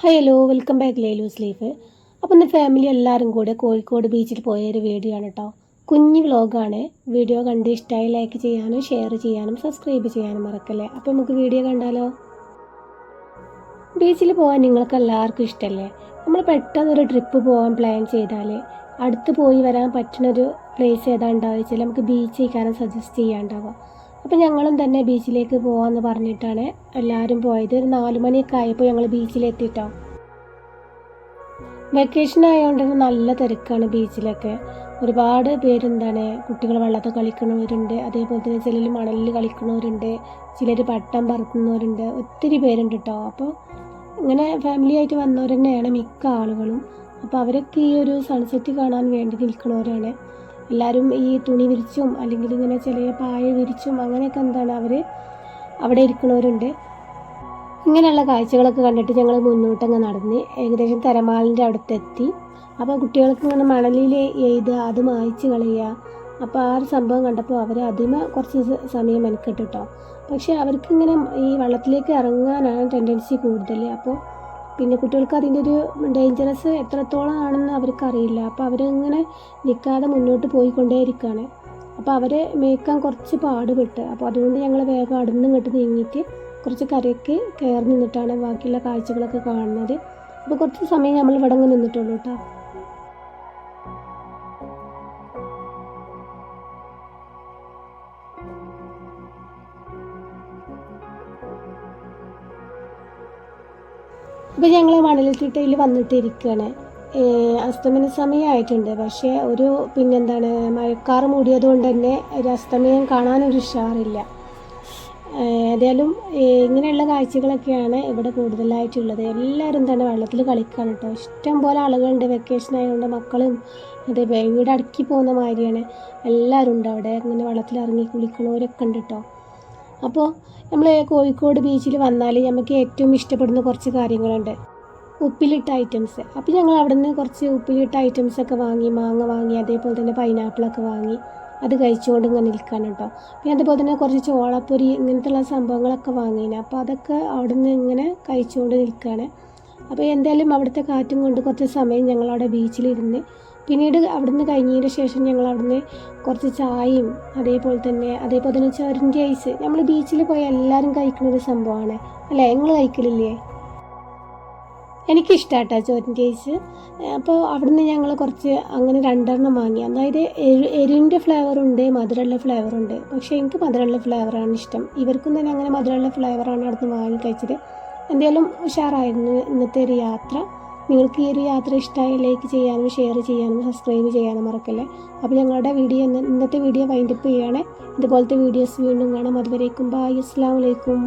Hi hello welcome back ലേലൂസ് leaf അപ്പോൾ ഇന്ന് ഫാമിലി എല്ലാവരും കൂടെ കോഴിക്കോട് ബീച്ചിൽ പോയ ഒരു വീഡിയോ ആണ് കേട്ടോ കുഞ്ഞ് വ്ലോഗാണ് വീഡിയോ കണ്ട് ഇഷ്ടമായി ലൈക്ക് ചെയ്യാനും ഷെയർ ചെയ്യാനും സബ്സ്ക്രൈബ് ചെയ്യാനും മറക്കല്ലേ? അപ്പോൾ നമുക്ക് വീഡിയോ കണ്ടാലോ? ബീച്ചിൽ പോകാൻ നിങ്ങൾക്ക് എല്ലാവർക്കും ഇഷ്ടമല്ലേ നമ്മൾ പെട്ടെന്നൊരു ട്രിപ്പ് പോകാൻ പ്ലാൻ ചെയ്താൽ അടുത്ത് പോയി വരാൻ പറ്റുന്നൊരു പ്ലേസ് ഏതാണ്ടാവുക വെച്ചാൽ നമുക്ക് ബീച്ച് കാരണം സജസ്റ്റ് ചെയ്യാണ്ടാവുക അപ്പോൾ ഞങ്ങളും തന്നെ ബീച്ചിലേക്ക് പോകാമെന്ന് പറഞ്ഞിട്ടാണ് എല്ലാവരും പോയത്. ഒരു നാല് മണിയൊക്കെ ആയപ്പോൾ ഞങ്ങൾ ബീച്ചിലെത്തിയിട്ടോ വെക്കേഷൻ ആയതുകൊണ്ട് നല്ല തിരക്കാണ് ബീച്ചിലൊക്കെ. ഒരുപാട് പേരെന്താണ് കുട്ടികൾ വെള്ളത്തിൽ കളിക്കുന്നവരുണ്ട് അതേപോലെ തന്നെ ചിലർ മണലിൽ കളിക്കുന്നവരുണ്ട് ചിലർ പട്ടം പറത്തുന്നവരുണ്ട് ഒത്തിരി പേരുണ്ട് കേട്ടോ അപ്പോൾ ഇങ്ങനെ ഫാമിലി ആയിട്ട് വന്നവർ തന്നെയാണ് മിക്ക ആളുകളും. അപ്പോൾ അവരൊക്കെ ഈ ഒരു സൺസെറ്റ് കാണാൻ വേണ്ടി നിൽക്കുന്നവരാണ് എല്ലാവരും ഈ തുണി വിരിച്ചും അല്ലെങ്കിൽ ഇങ്ങനെ ചെറിയ പായ വിരിച്ചും അങ്ങനെയൊക്കെ എന്താണ് അവർ അവിടെ ഇരിക്കുന്നവരുണ്ട് ഇങ്ങനെയുള്ള കാഴ്ചകളൊക്കെ കണ്ടിട്ട് ഞങ്ങൾ മുന്നോട്ടങ്ങ് നടന്ന് ഏകദേശം തിരമാലിന്റെ അടുത്തെത്തി അപ്പോൾ കുട്ടികൾക്ക് ഇങ്ങനെ മണലിൽ എഴുതുക അത് മായ്ച്ച് കളയുക. അപ്പോൾ ആ ഒരു സംഭവം കണ്ടപ്പോൾ അവർ അതിന് കുറച്ച് സമയം മെനക്കെട്ടു കേട്ടോ പക്ഷേ അവർക്കിങ്ങനെ ഈ വെള്ളത്തിലേക്ക് ഇറങ്ങാനാണ് ടെൻഡൻസി കൂടുതൽ അപ്പോൾ പിന്നെ കുട്ടികൾക്ക് അതിന്റെ ഒരു ഡേഞ്ചറസ് എത്രത്തോളം ആണെന്ന് അവർക്കറിയില്ല. അപ്പോൾ അവരിങ്ങനെ നിൽക്കാതെ മുന്നോട്ട് പോയിക്കൊണ്ടേയിരിക്കുകയാണ്. അപ്പോൾ അവരെ മേക്കാൻ കുറച്ച് പാടുപെട്ട്. അപ്പോൾ അതുകൊണ്ട് ഞങ്ങൾ വേഗം അടുന്ന് ഇങ്ങോട്ട് നീങ്ങിയിട്ട് കുറച്ച് കരയ്ക്ക് കയറി നിന്നിട്ടാണ് ബാക്കിയുള്ള കാഴ്ചകളൊക്കെ കാണുന്നത്. അപ്പോൾ കുറച്ച് സമയം നമ്മൾ ഇവിടെ നിന്നിട്ടുള്ളൂ കേട്ടോ. അപ്പോൾ ഞങ്ങൾ മണലിത്തിട്ടയിൽ വന്നിട്ടിരിക്കുകയാണ് അസ്തമന സമയമായിട്ടുണ്ട് പക്ഷേ ഒരു പിന്നെന്താണ് മഴക്കാറ് മൂടിയത് കൊണ്ട് തന്നെ ഒരു അസ്തമയം കാണാനൊരു ഉഷാറില്ല. ഏതായാലും ഇങ്ങനെയുള്ള കാഴ്ചകളൊക്കെയാണ് ഇവിടെ കൂടുതലായിട്ടുള്ളത്. എല്ലാവരും തന്നെ വെള്ളത്തിൽ കളിക്കാൻ കേട്ടോ ഇഷ്ടം പോലെ ആളുകളുണ്ട്. വെക്കേഷൻ ആയതുകൊണ്ട് മക്കളും അതെ വീട് അടുക്കി പോകുന്ന മാതിരിയാണ്. എല്ലാവരും ഉണ്ട് അവിടെ. ഇങ്ങനെ വെള്ളത്തിൽ ഇറങ്ങി കുളിക്കണവരൊക്കെ ഉണ്ട് കേട്ടോ അപ്പോൾ നമ്മൾ കോഴിക്കോട് ബീച്ചിൽ വന്നാൽ നമുക്ക് ഏറ്റവും ഇഷ്ടപ്പെടുന്ന കുറച്ച് കാര്യങ്ങളുണ്ട്. ഉപ്പിലിട്ട ഐറ്റംസ് അപ്പോൾ ഞങ്ങൾ അവിടെ നിന്ന് കുറച്ച് ഉപ്പിലിട്ട ഐറ്റംസ് ഒക്കെ വാങ്ങി മാങ്ങ വാങ്ങി അതേപോലെ തന്നെ പൈനാപ്പിളൊക്കെ വാങ്ങി അത് കഴിച്ചുകൊണ്ട് ഇങ്ങനെ നിൽക്കാൻ കേട്ടോ. പിന്നെ അതുപോലെ തന്നെ കുറച്ച് ചോളപ്പൊരി ഇങ്ങനത്തെയുള്ള സംഭവങ്ങളൊക്കെ വാങ്ങിയിന് അപ്പോൾ അതൊക്കെ അവിടെ നിന്ന് ഇങ്ങനെ കഴിച്ചുകൊണ്ട് നിൽക്കുകയാണ് അപ്പോൾ എന്തായാലും അവിടുത്തെ കാറ്റും കൊണ്ട് കുറച്ച് സമയം ഞങ്ങളവിടെ ബീച്ചിലിരുന്ന് പിന്നീട് അവിടുന്ന് കഴിഞ്ഞതിന് ശേഷം ഞങ്ങൾ അവിടുന്ന് കുറച്ച് ചായയും അതേപോലെ തന്നെ അതേപോലെ തന്നെ ചൊരന്റെ ഐസ് നമ്മൾ ബീച്ചിൽ പോയി എല്ലാവരും കഴിക്കുന്ന ഒരു സംഭവമാണ്. അല്ലേ? നിങ്ങൾ കഴിക്കലില്ലേ? എനിക്കിഷ്ടാട്ടോ ചോറിന്റെ ഐസ് അപ്പോൾ അവിടുന്ന് ഞങ്ങൾ കുറച്ച് അങ്ങനെ രണ്ടെണ്ണം വാങ്ങി. അതായത് എരു എരിവിന്റെ ഫ്ലേവറുണ്ട് മധുരമുള്ള ഫ്ലേവറുണ്ട് പക്ഷേ എനിക്ക് മധുരമുള്ള ഫ്ലേവറാണ് ഇഷ്ടം. ഇവർക്കും തന്നെ അങ്ങനെ മധുരമുള്ള ഫ്ലേവറാണ് അവിടുന്ന് വാങ്ങി കഴിച്ചത്. എന്തായാലും ഉഷാറായിരുന്നു ഇന്നത്തെ ഒരു യാത്ര. നിങ്ങൾക്ക് ഈ ഒരു യാത്ര ഇഷ്ടമായി ലൈക്ക് ചെയ്യാനും ഷെയർ ചെയ്യാനും സബ്സ്ക്രൈബ് ചെയ്യാനും മറക്കല്ലേ? അപ്പോൾ ഞങ്ങളുടെ വീഡിയോ ഇന്ന് ഇന്നത്തെ വീഡിയോ വൈൻഡപ്പ് ചെയ്യുകയാണ്. ഇതുപോലത്തെ വീഡിയോസ് വീണ്ടും കാണാം. അതുവരേക്കും ബായ് അസ്സാം വലൈക്കും